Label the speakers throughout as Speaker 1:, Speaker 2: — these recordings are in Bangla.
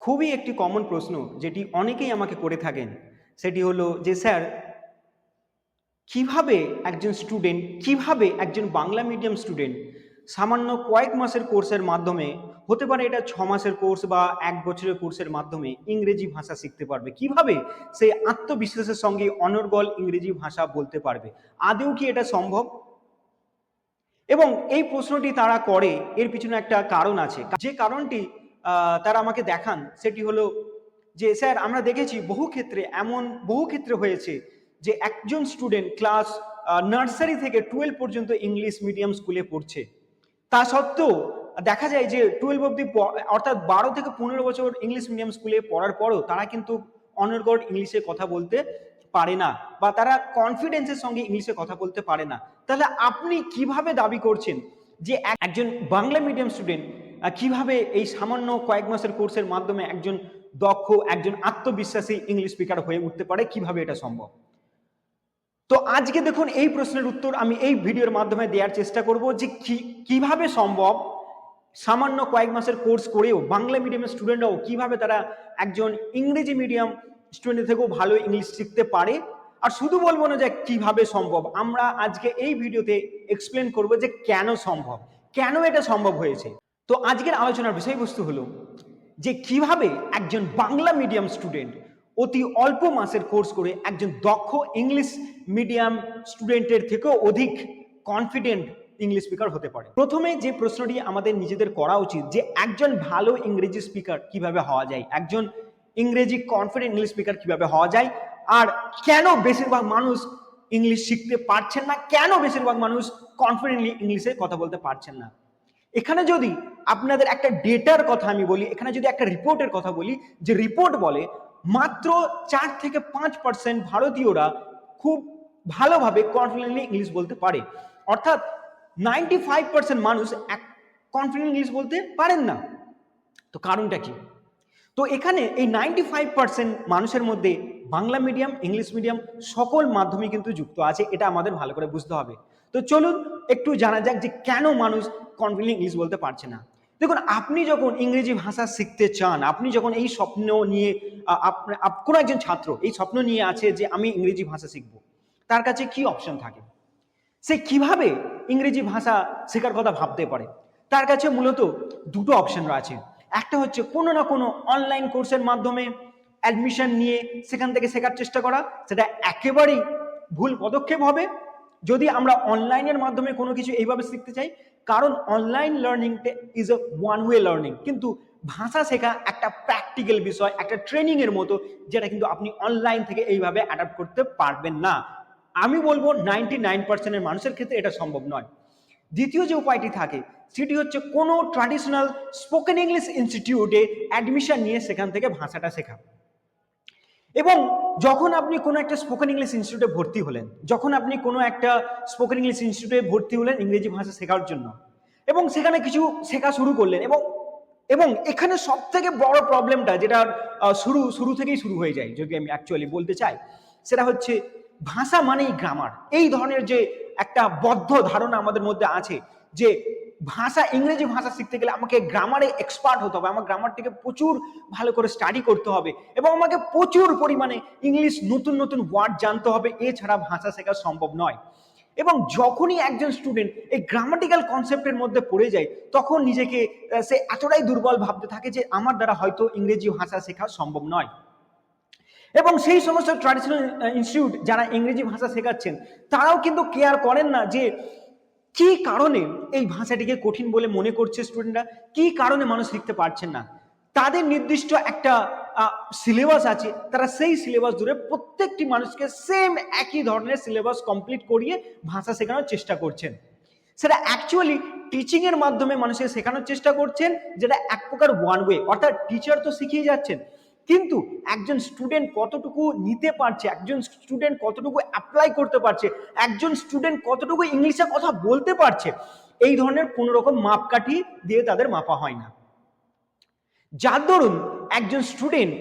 Speaker 1: খুবই একটি কমন প্রশ্ন যেটি অনেকেই আমাকে করে থাকেন। সেটি হলো যে, স্যার, কীভাবে একজন স্টুডেন্ট কীভাবে একজন বাংলা মিডিয়াম স্টুডেন্ট সামান্য কয়েক মাসের কোর্সের মাধ্যমে, হতে পারে এটা ছ মাসের কোর্স বা এক বছরের কোর্সের মাধ্যমে ইংরেজি ভাষা শিখতে পারবে? কীভাবে সে আত্মবিশ্বাসের সঙ্গে অনর্গল ইংরেজি ভাষা বলতে পারবে? আদেও কি এটা সম্ভব? এবং এই প্রশ্নটি তারা করে, এর পিছনে একটা কারণ আছে। যে কারণটি তারা আমাকে দেখান। সেটি হলো যে, স্যার, আমরা দেখেছি বহু ক্ষেত্রে এমন, বহু ক্ষেত্রে হয়েছে যে, একজন স্টুডেন্ট ক্লাস নার্সারি থেকে টুয়েলভ পর্যন্ত ইংলিশ মিডিয়াম স্কুলে পড়ছে। তা সত্ত্বেও দেখা যায় যে টুয়েলভ অব্দি অর্থাৎ বারো থেকে পনেরো বছর ইংলিশ মিডিয়াম স্কুলে পড়ার পরও তারা কিন্তু অনর্গড ইংলিশে কথা বলতে পারে না বা তারা কনফিডেন্সের সঙ্গে ইংলিশে কথা বলতে পারে না। তাহলে আপনি কীভাবে দাবি করছেন যে, একজন বাংলা মিডিয়াম স্টুডেন্ট কীভাবে এই সামান্য কয়েক মাসের কোর্সের মাধ্যমে একজন দক্ষ, একজন আত্মবিশ্বাসী ইংলিশ স্পিকার হয়ে উঠতে পারে? কীভাবে এটা সম্ভব? তো আজকে দেখুন, এই প্রশ্নের উত্তর আমি এই ভিডিওর মাধ্যমে দেওয়ার চেষ্টা করব যে কি- কীভাবে সম্ভব সামান্য কয়েক মাসের কোর্স করেও বাংলা মিডিয়ামের স্টুডেন্টরাও কীভাবে তারা একজন ইংরেজি মিডিয়াম স্টুডেন্ট থেকেও ভালো ইংলিশ শিখতে পারে? আর শুধু বলব না যে কীভাবে সম্ভব, আমরা আজকে এই ভিডিওতে এক্সপ্লেন করব যে কেন সম্ভব, কেন এটা সম্ভব হয়েছে। তো আজকের আলোচনার বিষয়বস্তু হলো যে কীভাবে একজন বাংলা মিডিয়াম স্টুডেন্ট অতি অল্প মাসের কোর্স করে একজন দক্ষ ইংলিশ মিডিয়াম স্টুডেন্টের থেকেও অধিক কনফিডেন্ট ইংলিশ স্পিকার হতে পারে। প্রথমে যে প্রশ্নটি আমাদের নিজেদের করা উচিত যে একজন ভালো ইংরেজি স্পিকার কীভাবে হওয়া যায়? একজন ইংরেজি কনফিডেন্ট ইংলিশ স্পিকার কীভাবে হওয়া যায়? আর কেন বেশিরভাগ মানুষ ইংলিশ শিখতে পারছেন না? কেন বেশিরভাগ মানুষ কনফিডেন্টলি ইংলিশে কথা বলতে পারছেন না? এখানে যদি আপনাদের একটা ডেটার কথা আমি বলি, এখানে যদি একটা রিপোর্টের কথা বলি, যে রিপোর্ট বলে মাত্র চার থেকে পাঁচ পার্সেন্ট ভারতীয়রা খুব ভালোভাবে কনফিডেন্টলি ইংলিশ বলতে পারে। অর্থাৎ নাইনটি ফাইভ পার্সেন্ট মানুষ এক কনফিডেন্ট ইংলিশ বলতে পারেন না। তো কারণটা কি? তো এখানে এই নাইনটি ফাইভ পার্সেন্ট মানুষের মধ্যে বাংলা মিডিয়াম ইংলিশ মিডিয়াম সকল মাধ্যমে কিন্তু যুক্ত আছে, এটা আমাদের ভালো করে বুঝতে হবে। তো চলুন একটু জানা যাক যে কেন মানুষ কনফিডেন্ট ইংলিশ বলতে পারছে না। দেখুন, আপনি যখন ইংরেজি ভাষা শিখতে চান, আপনি যখন এই স্বপ্ন নিয়ে কোনো একজন ছাত্র এই স্বপ্ন নিয়ে আছে যে আমি ইংরেজি ভাষা শিখব, তার কাছে কি অপশন থাকে? সে কীভাবে ইংরেজি ভাষা শেখার কথা ভাবতে পারে? তার কাছে মূলত দুটো অপশন আছে একটা হচ্ছে কোনো না কোনো অনলাইন কোর্সের মাধ্যমে অ্যাডমিশন নিয়ে সেখান থেকে শেখার চেষ্টা করা, সেটা একেবারেই ভুল পদক্ষেপ হবে। যদি আমরা অনলাইনের মাধ্যমে কোনো কিছু এইভাবে শিখতে চাই, কারণ online learning is a one way learning কিন্তু ভাষা শেখা একটা প্র্যাকটিক্যাল বিষয়, একটা ট্রেনিং এর মতো, যেটা কিন্তু আপনি অনলাইন থেকে এইভাবে অ্যাডাপ্ট করতে পারবেন না। আমি বলব নাইনটি নাইন পার্সেন্টের মানুষের ক্ষেত্রে এটা সম্ভব নয়। দ্বিতীয় যে উপায়টি থাকে, সেটি হচ্ছে কোনো ট্র্যাডিশনাল স্পোকেন ইংলিশ ইনস্টিটিউটে অ্যাডমিশন নিয়ে সেখান থেকে ভাষাটা শেখা। এবং যখন আপনি কোনো একটা স্পোকেন ইংলিশ ইনস্টিটিউটে ভর্তি হলেন, যখন আপনি কোনো একটা স্পোকেন ইংলিশ ইনস্টিটিউটে ভর্তি হলেন ইংরেজি ভাষা শেখার জন্য, এবং সেখানে কিছু শেখা শুরু করলেন, এবং এবং এখানে সব থেকে বড় প্রবলেমটা যেটা শুরু শুরু থেকেই শুরু হয়ে যায়, যদি আমি অ্যাকচুয়ালি বলতে চাই, সেটা হচ্ছে ভাষা মানেই গ্রামার এই ধরনের যে একটা বদ্ধ ধারণা আমাদের মধ্যে আছে যে ভাষা, ইংরেজি ভাষা শিখতে গেলে আমাকে গ্রামারে এক্সপার্ট হতে হবে। আমার গ্রামারটিকে প্রচুর ভালো করে স্টাডি করতে হবে এবং আমাকে প্রচুর পরিমাণে ইংলিশ নতুন নতুন ওয়ার্ড জানতে হবে। এছাড়া ভাষা শেখা সম্ভব নয়। এবং যখনই একজন স্টুডেন্ট এই গ্রামাটিক্যাল কনসেপ্টের মধ্যে পড়ে যায়, তখন নিজেকে সে এতটাই দুর্বল ভাবতে থাকে যে আমার দ্বারা হয়তো ইংরেজি ভাষা শেখা সম্ভব নয়। এবং সেই সমস্ত ট্র্যাডিশনাল ইনস্টিটিউট যারা ইংরেজি ভাষা শেখাচ্ছেন, তারাও কিন্তু কেয়ার করেন না যে কি কারণে এই ভাষাটিকে কঠিন বলে মনে করছে স্টুডেন্টরা কি কারণে মানুষ শিখতে পারছেন না? তাদের নির্দিষ্ট একটা সিলেবাস আছে, তারা সেই সিলেবাস ধরে প্রত্যেকটি মানুষকে সেম একই ধরনের সিলেবাস কমপ্লিট করিয়ে ভাষা শেখানোর চেষ্টা করছেন। সেটা অ্যাকচুয়ালি টিচিং এর মাধ্যমে মানুষকে শেখানোর চেষ্টা করছেন, যেটা এক প্রকার ওয়ান ওয়ে অর্থাৎ টিচার তো শিখিয়ে যাচ্ছেন। কিন্তু একজন স্টুডেন্ট কতটুকু নিতে পারছে, একজন স্টুডেন্ট কতটুকু অ্যাপ্লাই করতে পারছে, একজন স্টুডেন্ট কতটুকু ইংলিশে কথা বলতে পারছে, এই ধরনের কোনো রকম মাপকাঠি দিয়ে তাদের মাপা হয় না। যার দরুন একজন স্টুডেন্ট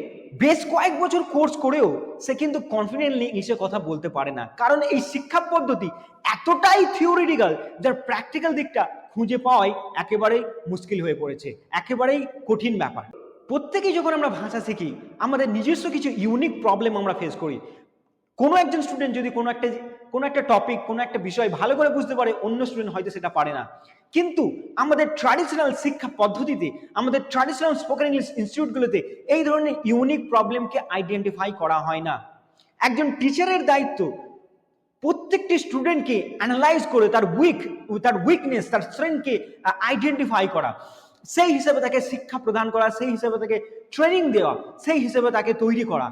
Speaker 1: বেশ কয়েক বছর কোর্স করেও সে কিন্তু কনফিডেন্টলি ইংলিশে কথা বলতে পারে না। কারণ এই শিক্ষা পদ্ধতি এতটাই থিওরিটিক্যাল যার প্র্যাকটিক্যাল দিকটা খুঁজে পাওয়াই একেবারেই মুশকিল হয়ে পড়েছে, একেবারেই কঠিন ব্যাপার। প্রত্যেকেই যখন আমরা ভাষা শিখি, আমাদের নিজস্ব কিছু ইউনিক প্রবলেম আমরা ফেস করি। কোনো একজন স্টুডেন্ট যদি কোনো একটা কোনো একটা টপিক কোনো একটা বিষয় ভালো করে বুঝতে পারে, অন্য স্টুডেন্ট হয়তো সেটা পারে না। কিন্তু আমাদের ট্র্যাডিশনাল শিক্ষা পদ্ধতিতে, আমাদের ট্র্যাডিশনাল স্পোকেন ইংলিশ ইনস্টিটিউটগুলোতে এই ধরনের ইউনিক প্রবলেমকে আইডেন্টিফাই করা হয় না। একজন টিচারের দায়িত্ব প্রত্যেকটি স্টুডেন্টকে অ্যানালাইজ করে তার উইক তার উইকনেস তার স্ট্রেংথকে আইডেন্টিফাই করা। সেই হিসেবে তাকে শিক্ষা প্রদান করা, সেই হিসেবে তাকে ট্রেনিং দেওয়া, সেই হিসেবে তাকে তৈরি করা।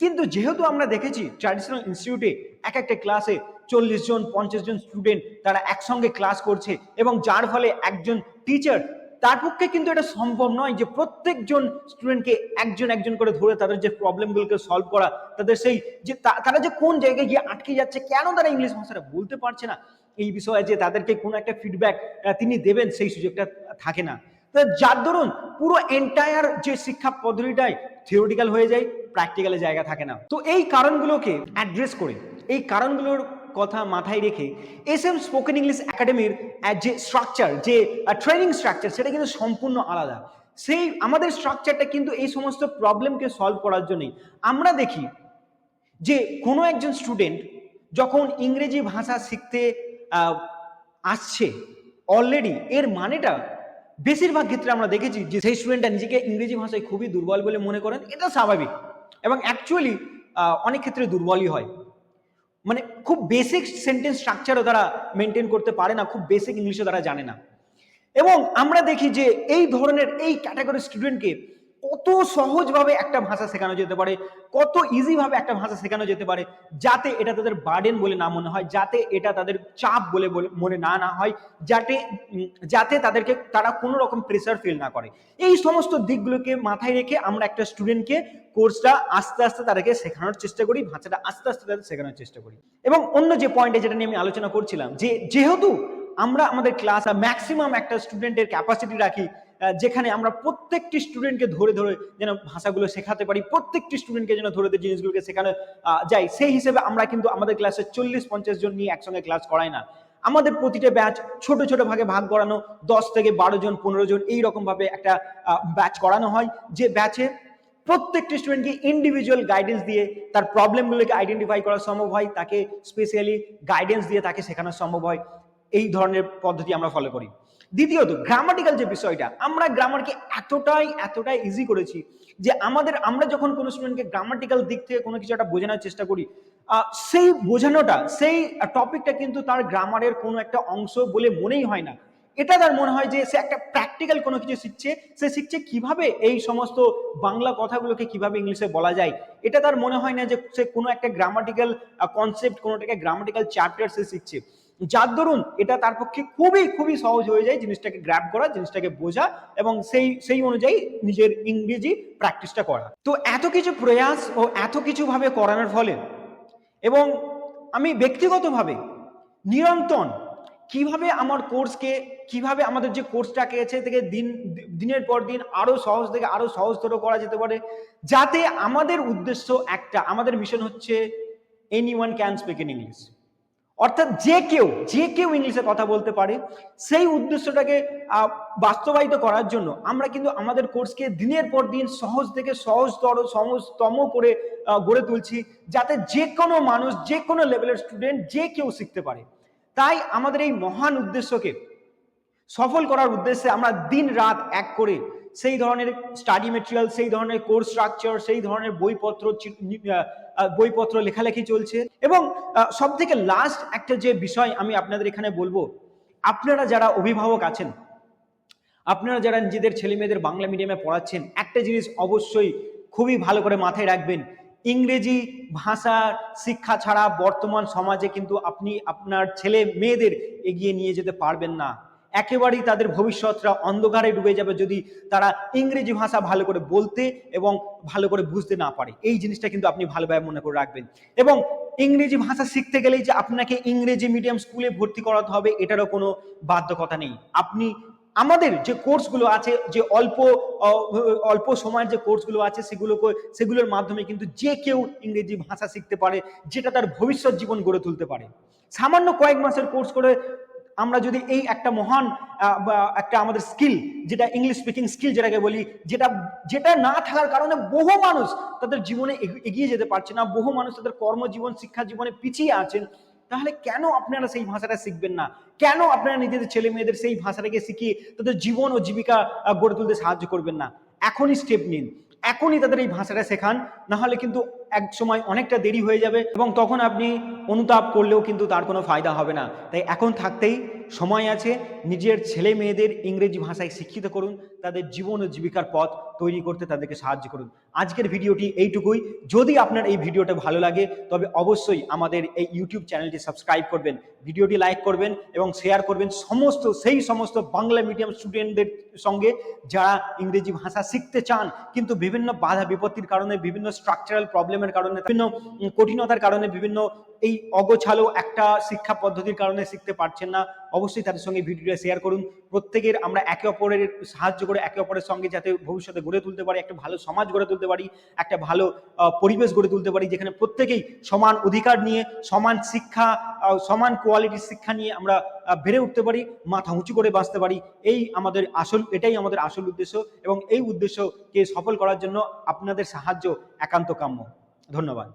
Speaker 1: কিন্তু যেহেতু আমরা দেখেছি ট্র্যাডিশনাল ইনস্টিটিউটে এক একটা ক্লাসে চল্লিশ জন, পঞ্চাশ জন স্টুডেন্ট তারা একসঙ্গে ক্লাস করছে এবং যার ফলে একজন টিচার তার পক্ষে কিন্তু এটা সম্ভব নয় যে প্রত্যেকজন স্টুডেন্টকে একজন একজন করে ধরে তাদের যে প্রবলেমগুলোকে সলভ করা, তাদের সেই যে তারা যে কোন জায়গায় গিয়ে আটকে যাচ্ছে, কেন তারা ইংলিশ ভাষাটা বলতে পারছে না? এই বিষয়ে যে তাদেরকে কোনো একটা ফিডব্যাক তিনি দেবেন, সেই সুযোগটা থাকে না। তো যার দরুন পুরো এন্টায়ার যে শিক্ষা পদ্ধতিটাই থিওরিটিক্যাল হয়ে যায় প্র্যাকটিক্যালে জায়গা থাকে না। তো এই কারণগুলোকে অ্যাড্রেস করে, এই কারণগুলোর কথা মাথায় রেখে এস এম স্পোকেন ইংলিশ একাডেমির যে স্ট্রাকচার যে ট্রেনিং স্ট্রাকচার সেটা কিন্তু সম্পূর্ণ আলাদা। সেই, আমাদের স্ট্রাকচারটা কিন্তু এই সমস্ত প্রবলেমকে সলভ করার জন্যই আমরা দেখি যে কোনো একজন স্টুডেন্ট যখন ইংরেজি ভাষা শিখতে আসছে অলরেডি এর মানেটা বেশিরভাগ ক্ষেত্রে আমরা দেখেছি যে সেই স্টুডেন্টটা নিজেকে ইংরেজি ভাষায় খুবই দুর্বল বলে মনে করেন, এটা স্বাভাবিক। এবং অ্যাকচুয়ালি অনেক ক্ষেত্রে দুর্বলই হয়। মানে খুব বেসিক সেন্টেন্স স্ট্রাকচারও তারা মেনটেন করতে পারে না, খুব বেসিক ইংলিশও তারা জানে না। এবং আমরা দেখি যে এই ধরনের এই ক্যাটাগরি স্টুডেন্টকে কত সহজভাবে একটা ভাষা শেখানো যেতে পারে, কত ইজিভাবে একটা ভাষা শেখানো যেতে পারে, যাতে এটা তাদের বার্ডেন বলে না মনে হয়, যাতে এটা তাদের চাপ বলে মনে না না হয়, যাতে যাতে তাদেরকে, তারা কোনো রকম প্রেসার ফিল না করে। এই সমস্ত দিকগুলোকে মাথায় রেখে আমরা একটা স্টুডেন্টকে কোর্সটা আস্তে আস্তে তাদেরকে শেখানোর চেষ্টা করি, ভাষাটা আস্তে আস্তে তাদের শেখানোর চেষ্টা করি। এবং অন্য যে পয়েন্টে যেটা নিয়ে আমি আলোচনা করছিলাম, যে, যেহেতু আমরা আমাদের ক্লাস ম্যাক্সিমাম একটা স্টুডেন্টের ক্যাপাসিটি রাখি যেখানে আমরা প্রত্যেকটি স্টুডেন্টকে ধরে ধরে যেন ভাষাগুলো শেখাতে পারি, প্রত্যেকটি স্টুডেন্টকে যেন ধরে ধরে জিনিসগুলোকে শেখানো যায়। সেই হিসেবে আমরা কিন্তু আমাদের ক্লাসে চল্লিশ পঞ্চাশ জন নিয়ে একসঙ্গে ক্লাস করাই না। আমাদের প্রতিটা ব্যাচ ছোট ছোট ভাগে ভাগ করানো, দশ থেকে বারো জন, পনেরো জন, এই রকম ভাবে একটা ব্যাচ করানো হয়। যে ব্যাচে প্রত্যেকটি স্টুডেন্টকে ইন্ডিভিজুয়াল গাইডেন্স দিয়ে তার প্রবলেমগুলোকে আইডেন্টিফাই করা সম্ভব হয়, তাকে স্পেশালি গাইডেন্স দিয়ে তাকে শেখানো সম্ভব হয়। এই ধরনের পদ্ধতি আমরা ফলো করি। দ্বিতীয়ত গ্রামাটিক্যাল যে বিষয়টা, আমরা গ্রামারকে এতটাই এতটাই ইজি করেছি যে আমাদের, আমরা যখন কোনো স্টুডেন্টকে গ্রামাটিক্যাল দিক থেকে কোনো কিছু একটা বোঝানোর চেষ্টা করি সেই বোঝানোটা, সেই টপিকটা কিন্তু তার গ্রামারের কোনো একটা অংশ বলে মনেই হয় না। এটা তার মনে হয় যে সে একটা প্র্যাকটিক্যাল কোনো কিছু শিখছে, সে শিখছে কীভাবে এই সমস্ত বাংলা কথাগুলোকে কীভাবে ইংলিশে বলা যায়। এটা তার মনে হয় না যে সে কোনো একটা গ্রামাটিক্যাল কনসেপ্ট কোনো একটা গ্রামাটিক্যাল চ্যাপ্টার সে শিখছে। যার দরুন এটা তার পক্ষে খুবই খুবই সহজ হয়ে যায় জিনিসটাকে গ্র্যাব করা, জিনিসটাকে বোঝা এবং সেই সেই অনুযায়ী নিজের ইংরেজি প্র্যাকটিসটা করা। তো এত কিছু প্রয়াস ও এত কিছু ভাবে করানোর ফলে এবং আমি ব্যক্তিগতভাবে নিরন্তর কীভাবে আমার কোর্সকে কীভাবে আমাদের যে কোর্সটাকে আছে থেকে দিন, দিনের পর দিন আরও সহজ থেকে আরও সহজতর করা যেতে পারে, যাতে আমাদের উদ্দেশ্য একটা, আমাদের মিশন হচ্ছে anyone can speak in English অর্থাৎ যে কেউ যে কেউ ইংলিশে কথা বলতে পারে, সেই উদ্দেশ্যটাকে বাস্তবায়িত করার জন্য আমরা কিন্তু আমাদের কোর্সকে দিনের পর দিন সহজ থেকে সহজতর, সহজতম করে গড়ে তুলছি, যাতে যে কোনো মানুষ যে কোনো লেভেলের স্টুডেন্ট যে কেউ শিখতে পারে। তাই আমাদের এই মহান উদ্দেশ্যকে সফল করার উদ্দেশ্যে আমরা দিন রাত এক করে সেই ধরনের স্টাডি মেটেরিয়াল সেই ধরনের কোর্স স্ট্রাকচার সেই ধরনের বইপত্র বইপত্র লেখালেখি চলছে। এবং সব থেকে লাস্ট একটা যে বিষয় আমি আপনাদের এখানে বলব, আপনারা যারা অভিভাবক আছেন, আপনারা যারা নিজেদের ছেলে মেয়েদের বাংলা মিডিয়ামে পড়াচ্ছেন, একটা জিনিস অবশ্যই খুবই ভালো করে মাথায় রাখবেন, ইংরেজি ভাষা শিক্ষা ছাড়া বর্তমান সমাজে কিন্তু আপনি আপনার ছেলে মেয়েদের এগিয়ে নিয়ে যেতে পারবেন না। একেবারেই তাদের ভবিষ্যৎরা অন্ধকারে ডুবে যাবে যদি তারা ইংরেজি ভাষা ভালো করে বলতে এবং ভালো করে বুঝতে না পারে। এই জিনিসটা কিন্তু আপনি ভালোভাবে মনে করে রাখবেন। এবং ইংরেজি ভাষা শিখতে গেলেই যে আপনাকে ইংরেজি মিডিয়াম স্কুলে ভর্তি করাতে হবে, এটারও কোনো বাধ্যকতা নেই। আপনি আমাদের যে কোর্সগুলো আছে, যে অল্প অল্প সময়ের যে কোর্সগুলো আছে, সেগুলোকে, সেগুলোর মাধ্যমে কিন্তু যে কেউ ইংরেজি ভাষা শিখতে পারে, যেটা তার ভবিষ্যৎ জীবন গড়ে তুলতে পারে। সামান্য কয়েক মাসের কোর্স করে আমরা যদি এই একটা মহান একটা আমাদের স্কিল যেটা ইংলিশ স্পিকিং স্কিল যেটাকে বলি, যেটা যেটা না থাকার কারণে বহু মানুষ তাদের জীবনে এগিয়ে যেতে পারছে না, বহু মানুষ তাদের কর্মজীবন, শিক্ষা জীবনে পিছিয়ে আছেন, তাহলে কেন আপনারা সেই ভাষাটা শিখবেন না? কেন আপনারা নিজেদের ছেলে মেয়েদের সেই ভাষাটাকে শিখিয়ে তাদের জীবন ও জীবিকা গড়ে তুলতে সাহায্য করবেন না? এখনই স্টেপ নিন। এখনই তাদের এই ভাষাটা শেখান না হলে কিন্তু এক সময় অনেকটা দেরি হয়ে যাবে এবং তখন আপনি অনুতাপ করলেও কিন্তু তার কোনো ফায়দা হবে না। তাই এখন থাকতেই সময় আছে নিজের ছেলে মেয়েদের ইংরেজি ভাষায় শিক্ষিত করুন, তাদের জীবন ও জীবিকার পথ তৈরি করতে তাদেরকে সাহায্য করুন। আজকের ভিডিওটি এইটুকুই। যদি আপনার এই ভিডিওটা ভালো লাগে, তবে অবশ্যই আমাদের এই ইউটিউব চ্যানেলটি সাবস্ক্রাইব করবেন, ভিডিওটি লাইক করবেন এবং শেয়ার করবেন সমস্ত, সেই সমস্ত বাংলা মিডিয়াম স্টুডেন্টদের সঙ্গে যারা ইংরেজি ভাষা শিখতে চান, কিন্তু বিভিন্ন বাধা বিপত্তির কারণে বিভিন্ন স্ট্রাকচারাল প্রবলেমের কারণে, বিভিন্ন কঠিনতার কারণে বিভিন্ন এই অগোছালো একটা শিক্ষা পদ্ধতির কারণে শিখতে পারছেন না। অবশ্যই তাদের সঙ্গে ভিডিওটা শেয়ার করুন। প্রত্যেকের আমরা একে অপরের সাহায্য করে একে অপরের সঙ্গে যাতে ভবিষ্যতে গড়ে তুলতে পারি, একটা ভালো সমাজ গড়ে তুলতে পারি, একটা ভালো পরিবেশ গড়ে তুলতে পারি, যেখানে প্রত্যেকেই সমান অধিকার নিয়ে, সমান শিক্ষা সমান কোয়ালিটির শিক্ষা নিয়ে আমরা বেড়ে উঠতে পারি, মাথা উঁচু করে বাঁচতে পারি। এই আমাদের আসল, এটাই আমাদের আসল উদ্দেশ্য এবং এই উদ্দেশ্যকে সফল করার জন্য আপনাদের সাহায্য একান্ত কাম্য। ধন্যবাদ।